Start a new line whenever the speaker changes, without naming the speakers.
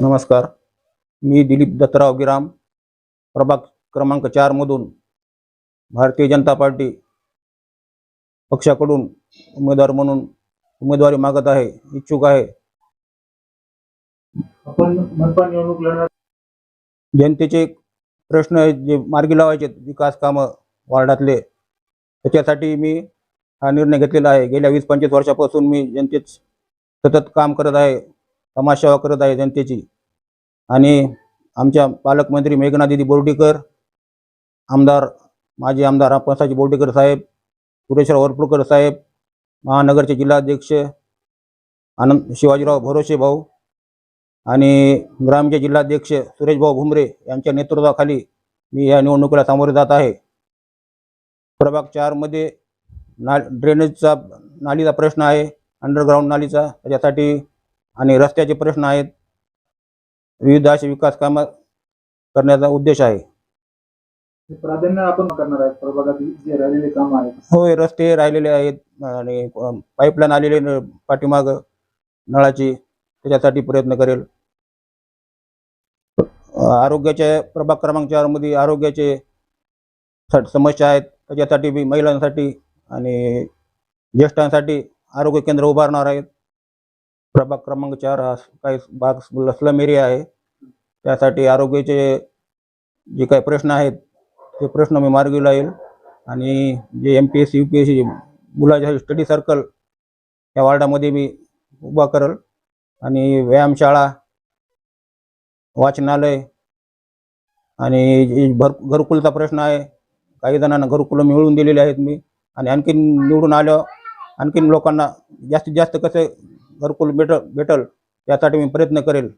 नमस्कार. मी दिलीप दत्तराव गिराम प्रभाग क्रमांक चारमधून भारतीय जनता पार्टी पक्षाकडून उमेदवार म्हणून उमेदवारी मागत आहे इच्छुक आहे.
आपण मनपा निवडणूक लढणार.
जनतेचे प्रश्न जे मार्गी लावायचे विकास कामं वार्डातले. त्याच्यासाठी मी हा निर्णय घेतलेला आहे. गेल्या वीस पंचवीस वर्षापासून मी जनतेत सतत काम करत आहे. समाजसेवा करत आहे जनतेची. आणि आमच्या पालकमंत्री मेघना दिदी बोर्डीकर आमदार माजी आमदार आपसाजी बोर्डीकर साहेब सुरेशराव वरपुडकर साहेब महानगरचे जिल्हाध्यक्ष आनंद शिवाजीराव भरोसे भाऊ आणि ग्रामचे जिल्हाध्यक्ष सुरेशभाऊ भुमरे यांच्या नेतृत्वाखाली मी या निवडणुकीला सामोरे जात आहे. प्रभाग चारमध्ये ना ड्रेनेजचा नालीचा प्रश्न आहे अंडरग्राऊंड नालीचा. त्याच्यासाठी आणि रस्त्याचे प्रश्न आहेत. विविध असे विकास कामं करण्याचा उद्देश आहे.
हे प्राधान्य आपण करणार प्रभागातील जे राहिलेले काम आहेत.
होय रस्ते राहिलेले आहेत आणि पाईपलाईन आलेले न- पाठीमाग. नळाची त्याच्यासाठी प्रयत्न करेल. आरोग्याच्या प्रभाग क्रमांक चारमध्ये आरोग्याचे स- समस्या आहेत. त्याच्यासाठी बी महिलांसाठी आणि ज्येष्ठांसाठी आरोग्य केंद्र उभारणार आहेत. प्रभाग क्रमांक चार हा काही भाग स्लम एरिया आहे. त्यासाठी आरोग्याचे जे काही प्रश्न आहेत ते प्रश्न मी मार्गी लावेल. आणि जे M P S C U P S C मुलाच्या स्टडी सर्कल या वार्डामध्ये मी उभा करल. आणि व्यायामशाळा वाचनालय आणि जे भर घरकुलचा प्रश्न आहे काही जणांना घरकुलं मिळवून दिलेले आहेत मी. आणि आणखीन निवडून आलं आणखीन लोकांना जास्तीत जास्त कसं घरकुल भेट भेटल यासाठी मी प्रयत्न करेल.